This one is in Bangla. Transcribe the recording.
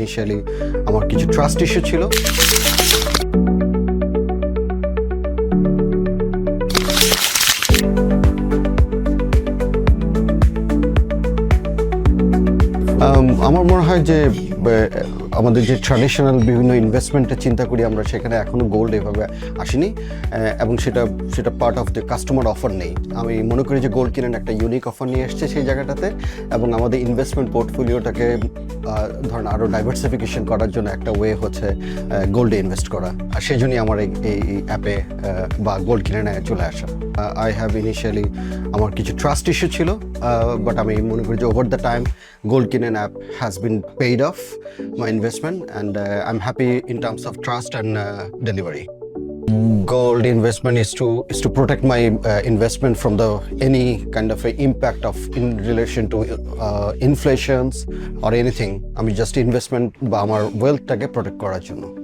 ইনিশিয়ালি আমার কিছু ট্রাস্ট ইস্যু ছিল। Um, আমার মনে হয় যে আমাদের যে ট্র্যাডিশনাল বিভিন্ন ইনভেস্টমেন্টের চিন্তা করি আমরা, সেখানে এখনও গোল্ড এভাবে আসেনি এবং সেটা সেটা part of the customer offer নেই। আমি মনে করি যে গোল্ড কিনেন একটা ইউনিক অফার নিয়ে এসছে সেই জায়গাটাতে, এবং আমাদের ইনভেস্টমেন্ট পোর্টফোলিওটাকে ধরেন আরও ডাইভার্সিফিকেশন করার জন্য একটা ওয়ে হচ্ছে গোল্ডে ইনভেস্ট করা। আর সেই জন্যই আমার এই এই অ্যাপে বা গোল্ড কিনে নেয় চলে আসা। আই হ্যাভ ইনিশিয়ালি আমার কিছু ট্রাস্ট ইস্যু ছিল বাট আমি মনে করি যে ওভার দ্য টাইম গোল্ড কিনেন app has been paid off my investment and I am happy in terms of trust and delivery gold investment is to is to protect my uh, investment from the any kind of a impact of in relation to uh, inflations or anything আমি জাস্ট ইনভেস্টমেন্ট বা আমার ওয়েলথটাকে প্রোটেক্ট করার জন্য